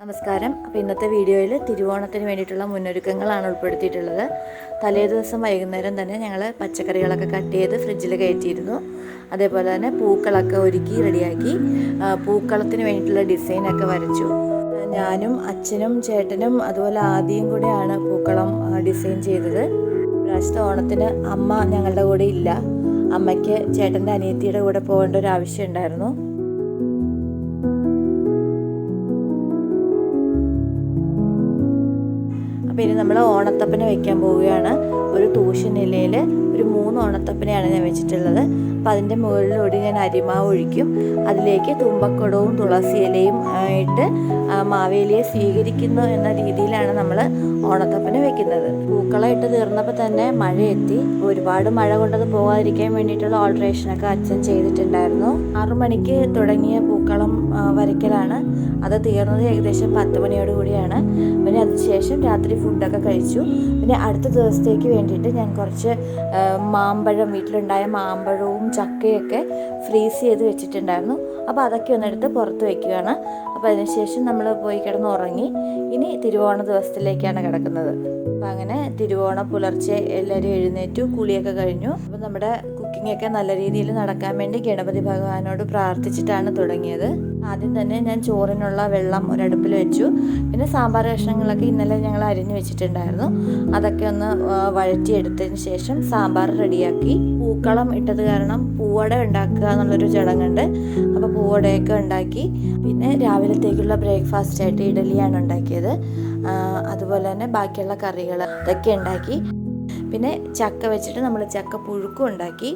നമസ്കാരം. അപ്പോൾ ഇന്നത്തെ വീഡിയോയിൽ തിരുവോണത്തിന് വേണ്ടിയിട്ടുള്ള മുന്നൊരുക്കങ്ങളാണ് ഉൾപ്പെടുത്തിയിട്ടുള്ളത്. തലേ ദിവസം വൈകുന്നേരം തന്നെ ഞങ്ങൾ പച്ചക്കറികളൊക്കെ കട്ട് ചെയ്ത് ഫ്രിഡ്ജിൽ കയറ്റിയിരുന്നു. അതേപോലെ തന്നെ പൂക്കളൊക്കെ ഒരുക്കി റെഡിയാക്കി പൂക്കളത്തിന് വേണ്ടിയിട്ടുള്ള ഡിസൈനൊക്കെ വരച്ചു. ഞാനും അച്ഛനും ചേട്ടനും അതുപോലെ ആദ്യം കൂടെയാണ് പൂക്കളം ഡിസൈൻ ചെയ്തത്. പ്രാവശ്യത്തെ ഓണത്തിന് അമ്മ ഞങ്ങളുടെ കൂടെ ഇല്ല. അമ്മയ്ക്ക് ചേട്ടന്റെ അനിയത്തിയുടെ കൂടെ പോകേണ്ട ഒരു ആവശ്യം ഉണ്ടായിരുന്നു. അപ്പോൾ ഇനി നമ്മൾ ഓണത്തപ്പന വെക്കാൻ പോവുകയാണ്. ഒരു തൂശനിലയിൽ ഒരു മൂന്ന് ഓണത്തപ്പനയാണ് ഞാൻ വെച്ചിട്ടുള്ളത്. അപ്പോൾ അതിന്റെ മുകളിലൂടെ ഞാൻ അരിമാവ് ഒഴിക്കും. അതിലേക്ക് തുമ്പക്കുടവും തുളസി ഇലയും ആയിട്ട് മാവേലിയെ സ്വീകരിക്കുന്നു എന്ന രീതിയിലാണ് നമ്മൾ ഓണത്തപ്പനെ വെക്കുന്നത്. പൂക്കളായിട്ട് തീർന്നപ്പോൾ തന്നെ മഴ എത്തി ഒരുപാട് മഴ കൊണ്ടത് പോകാതിരിക്കാൻ വേണ്ടിയിട്ടുള്ള ഓൾട്രേഷനൊക്കെ അച്ഛൻ ചെയ്തിട്ടുണ്ടായിരുന്നു. ആറു മണിക്ക് തുടങ്ങിയ പൂക്കളം വരയ്ക്കലാണ്. അത് തീർന്നത് ഏകദേശം പത്ത് മണിയോട് കൂടിയാണ്. പിന്നെ അതിനുശേഷം രാത്രി ഫുഡൊക്കെ കഴിച്ചു. പിന്നെ അടുത്ത ദിവസത്തേക്ക് വേണ്ടിയിട്ട് ഞാൻ കുറച്ച് മാമ്പഴം വീട്ടിലുണ്ടായ മാമ്പഴവും ചക്കയൊക്കെ ഫ്രീസ് ചെയ്ത് വെച്ചിട്ടുണ്ടായിരുന്നു. അപ്പോൾ അതൊക്കെ ഒന്നെടുത്ത് പുറത്ത് വയ്ക്കുകയാണ് അപ്പോൾ അതിനുശേഷം നമ്മൾ പോയി കിടന്ന് ഉറങ്ങി ഇനി തിരുവോണ ദിവസത്തിലേക്കാണ് കിടക്കുന്നത്. അപ്പോൾ അങ്ങനെ തിരുവോണ പുലർച്ചെ എല്ലാവരും എഴുന്നേറ്റു കുളിയൊക്കെ കഴിഞ്ഞു. അപ്പോൾ നമ്മുടെ ഒക്കെ നല്ല രീതിയിൽ നടക്കാൻ വേണ്ടി ഗണപതി ഭഗവാനോട് പ്രാർത്ഥിച്ചിട്ടാണ് തുടങ്ങിയത്. ആദ്യം തന്നെ ഞാൻ ചോറിനുള്ള വെള്ളം ഒരടുപ്പിൽ വെച്ചു. പിന്നെ സാമ്പാർ കഷ്ണങ്ങളൊക്കെ ഇന്നലെ ഞങ്ങൾ അരിഞ്ഞു വെച്ചിട്ടുണ്ടായിരുന്നു. അതൊക്കെ ഒന്ന് വഴറ്റിയെടുത്തതിന് ശേഷം സാമ്പാർ റെഡിയാക്കി. പൂക്കളം ഇട്ടത് കാരണം പൂവട ഉണ്ടാക്കുക എന്നുള്ളൊരു ചടങ്ങുണ്ട്. അപ്പോൾ പൂവടയൊക്കെ ഉണ്ടാക്കി. പിന്നെ രാവിലത്തേക്കുള്ള ബ്രേക്ക്ഫാസ്റ്റ് ആയിട്ട് ഇഡലിയാണ് ഉണ്ടാക്കിയത്. അതുപോലെ തന്നെ ബാക്കിയുള്ള കറികൾ ഇതൊക്കെ ഉണ്ടാക്കി. പിന്നെ ചക്ക വെച്ചിട്ട് നമ്മൾ ചക്ക പുഴുക്കും ഉണ്ടാക്കി.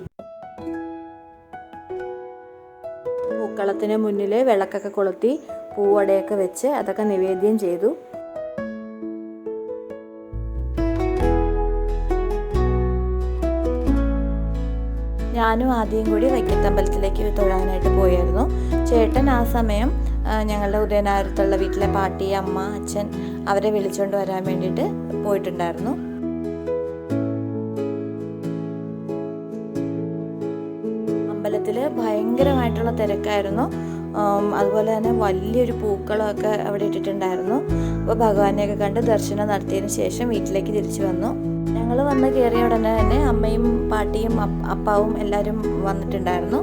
പൂക്കളത്തിന് മുന്നിൽ വിളക്കൊക്കെ കൊളുത്തി പൂവടയൊക്കെ വെച്ച് അതൊക്കെ നിവേദ്യം ചെയ്തു. ഞാനും ആദ്യം കൂടി വൈക്കത്തമ്പലത്തിലേക്ക് തൊഴാനായിട്ട് പോയായിരുന്നു. ചേട്ടൻ ആ സമയം ഞങ്ങളുടെ ഉദയനാരത്തുള്ള വീട്ടിലെ പാട്ടി അമ്മ അച്ഛൻ അവരെ വിളിച്ചുകൊണ്ട് വരാൻ വേണ്ടിയിട്ട് പോയിട്ടുണ്ടായിരുന്നു. അമ്പലത്തിൽ ഭയങ്കരമായിട്ടുള്ള തിരക്കായിരുന്നു. അതുപോലെ തന്നെ വലിയൊരു പൂക്കളമൊക്കെ അവിടെ ഇട്ടിട്ടുണ്ടായിരുന്നു. അപ്പോൾ ഭഗവാനെയൊക്കെ കണ്ട് ദർശനം നടത്തിയതിന് ശേഷം വീട്ടിലേക്ക് തിരിച്ചു വന്നു. ഞങ്ങൾ വന്ന് കയറിയ ഉടനെ തന്നെ അമ്മയും പാട്ടിയും അപ്പാവും എല്ലാവരും വന്നിട്ടുണ്ടായിരുന്നു.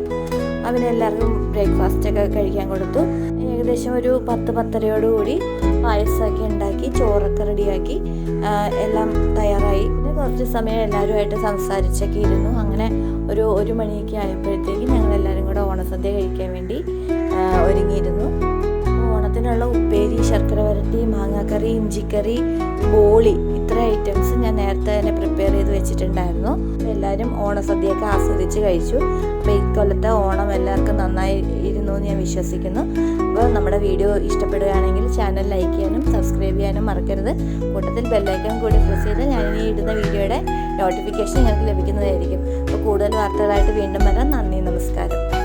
അവരെല്ലാവർക്കും ബ്രേക്ക്ഫാസ്റ്റ് ഒക്കെ കഴിക്കാൻ കൊടുത്തു. ഏകദേശം ഒരു പത്ത് പത്തരയോടുകൂടി പായസമൊക്കെ ഉണ്ടാക്കി ചോറൊക്കെ റെഡിയാക്കി എല്ലാം കുറച്ച് സമയം എല്ലാവരുമായിട്ട് സംസാരിച്ചൊക്കെ ഇരുന്നു. അങ്ങനെ ഒരു ഒരു മണിയൊക്കെ ആയപ്പോഴത്തേക്ക് ഞങ്ങൾ എല്ലാവരും കൂടെ ഓണസദ്യ കഴിക്കാൻ വേണ്ടി ഒരുങ്ങിയിരുന്നു. ഓണത്തിനുള്ള ഉപ്പേരി ശർക്കര വരട്ടി മാങ്ങാക്കറി ഇഞ്ചിക്കറി ബോളി ഇത്ര ഐറ്റംസ് ഞാൻ നേരത്തെ തന്നെ പ്രിപ്പയർ വെച്ചിട്ടുണ്ടായിരുന്നു. എല്ലാവരും ഓണസദ്യയൊക്കെ ആസ്വദിച്ച് കഴിച്ചു. അപ്പോൾ ഈ കൊല്ലത്തെ ഓണം എല്ലാവർക്കും നന്നായി ഇരുന്നു എന്ന് ഞാൻ വിശ്വസിക്കുന്നു. അപ്പോൾ നമ്മുടെ വീഡിയോ ഇഷ്ടപ്പെടുകയാണെങ്കിൽ ചാനൽ ലൈക്ക് ചെയ്യാനും സബ്സ്ക്രൈബ് ചെയ്യാനും മറക്കരുത്. കൂട്ടത്തിൽ ബെല്ലൈക്കൺ കൂടി പ്രസ് ചെയ്ത് ഞാൻ ഇനി ഇടുന്ന വീഡിയോയുടെ നോട്ടിഫിക്കേഷൻ നിങ്ങൾക്ക് ലഭിക്കുന്നതായിരിക്കും. അപ്പോൾ കൂടുതൽ വാർത്തകളായിട്ട് വീണ്ടും വരാം. നന്ദി നമസ്കാരം.